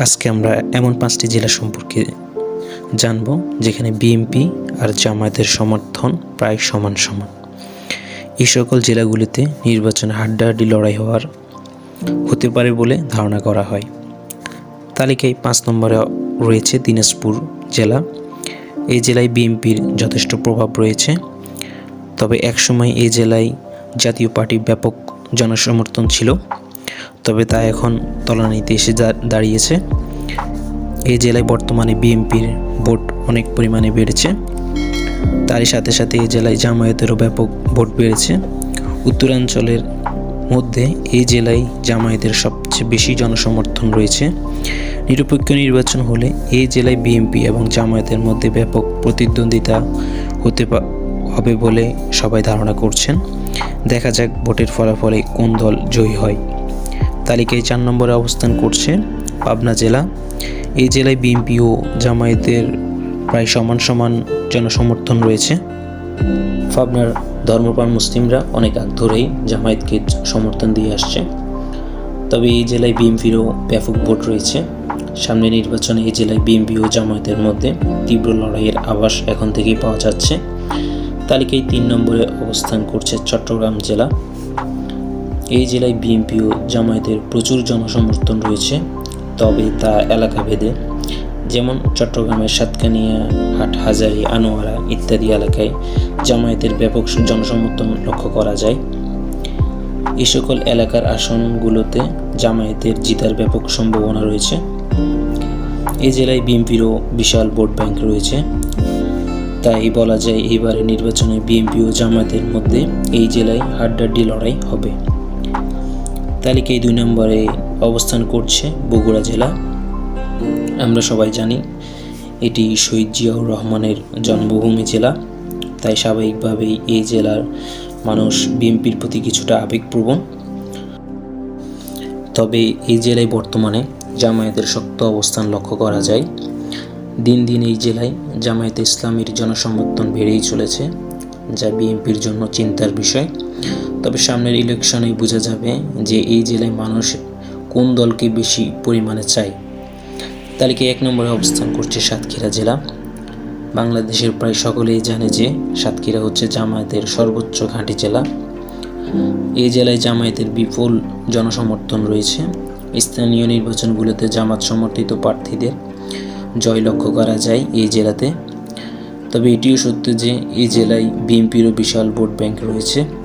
আজকে আমরা এমন পাঁচটি জেলা সম্পর্কে জানব যেখানে বিএনপি আর জামায়াতের সমর্থন প্রায় সমান সমান। এই সকল জেলাগুলিতে নির্বাচনে হাড্ডাহাড্ডি লড়াই হওয়ার হতে পারে বলে ধারণা করা হয়। তালিকায় পাঁচ নম্বরে রয়েছে দিনাজপুর জেলা। এই জেলায় বিএনপির যথেষ্ট প্রভাব রয়েছে। তবে একসময় এই জেলায় জাতীয় পার্টি ব্যাপক জনসমর্থন ছিল। তবে তা এখন তলানিতে এসে দাঁড়িয়েছে। এই জেলায় বর্তমানে বিএনপির ভোট অনেক পরিমাণে বেড়েছে। তারই সাথে সাথে এই জেলায় জামায়াতেরও ব্যাপক ভোট বেড়েছে। উত্তরাঞ্চলের মধ্যে এই জেলায় জামায়াতের সবচেয়ে বেশি জনসমর্থন রয়েছে। নিরপেক্ষ নির্বাচন হলে এই জেলায় বিএনপি এবং জামায়াতের মধ্যে ব্যাপক প্রতিদ্বন্দ্বিতা হতে হবে বলে সবাই ধারণা করছেন। দেখা যাক ভোটের ফলাফলে কোন দল জয়ী হয়। তালিকায় চার নম্বরে অবস্থান করছে পাবনা জেলা। এই জেলায় বিএনপি ও জামায়াতের প্রায় সমান সমান জনসমর্থন রয়েছে। পাবনার ধর্মপ্রাণ মুসলিমরা অনেক আগ ধরেই জামায়াতকে সমর্থন দিয়ে আসছে। তবে এই জেলায় বিএনপিরও ব্যাপক ভোট রয়েছে। সামনে নির্বাচনে এই জেলায় বিএনপি ও জামায়াতের মধ্যে তীব্র লড়াইয়ের আভাস এখন থেকেই পাওয়া যাচ্ছে। তালিকায় তিন নম্বরে অবস্থান করছে চট্টগ্রাম জেলা। এই জেলায় বিএনপি ও জামায়াতের প্রচুর জনসমর্থন রয়েছে, তবে তা এলাকা ভেদে যেমন চট্টগ্রামের সাতকানিয়া হাট হাজারি আনোয়ারা ইত্যাদি এলাকায় জামায়াতের ব্যাপক জনসমর্থন লক্ষ্য করা যায়। এই সকল এলাকার আসনগুলোতে জামায়াতের জিতার ব্যাপক সম্ভাবনা রয়েছে। এই জেলায় বিএনপিরও বিশাল ভোট ব্যাংক রয়েছে। তাই বলা যায় এইবারের নির্বাচনে বিএনপি ও জামায়াতের মধ্যে এই জেলায় হাড্ডাড্ডি লড়াই হবে। তালিকায় দুই নম্বরে অবস্থান করছে বগুড়া জেলা। আমরা সবাই জানি এটি শহীদ জিয়াউর রহমানের জন্মভূমি জেলা, তাই স্বাভাবিকভাবেই এই জেলার মানুষ বিএনপির প্রতি কিছুটা আবেগপ্রবণ। তবে এই জেলায় বর্তমানে জামায়াতের শক্ত অবস্থান লক্ষ্য করা যায়। দিন দিন এই জেলায় জামায়াতে ইসলামীর জনসমর্থন বেড়েই চলেছে, যা বিএনপির জন্য চিন্তার বিষয়। তবে সামনের ইলেকশনেই বোঝা যাবে যে এই জেলায় মানুষ কোন দলকে বেশি পরিমাণে চায়। তালিকায় এক নম্বরে অবস্থান করছে সাতক্ষীরা জেলা। বাংলাদেশের প্রায় সকলেই জানে যে সাতক্ষীরা হচ্ছে জামায়াতের সর্বোচ্চ ঘাঁটি জেলা। এই জেলায় জামায়াতের বিপুল জনসমর্থন রয়েছে। স্থানীয় নির্বাচনগুলোতে জামাত সমর্থিত প্রার্থীদের জয় লক্ষ্য করা যায় এই জেলাতে। তবে এটিও সত্য যে এই জেলায় বিএনপিরও বিশাল ভোট ব্যাংক রয়েছে।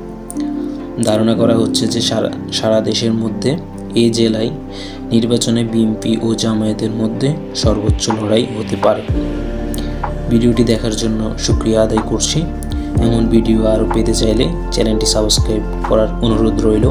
ধারণা করা হচ্ছে যে সারা সারা দেশের মধ্যে এই জেলায় নির্বাচনে বিএনপি ও জামায়াতের মধ্যে সর্বোচ্চ লড়াই হতে পারে। ভিডিওটি দেখার জন্য সুক্রিয়া আদায় করছি। এমন ভিডিও আরও পেতে চাইলে চ্যানেলটি সাবস্ক্রাইব করার অনুরোধ রইল।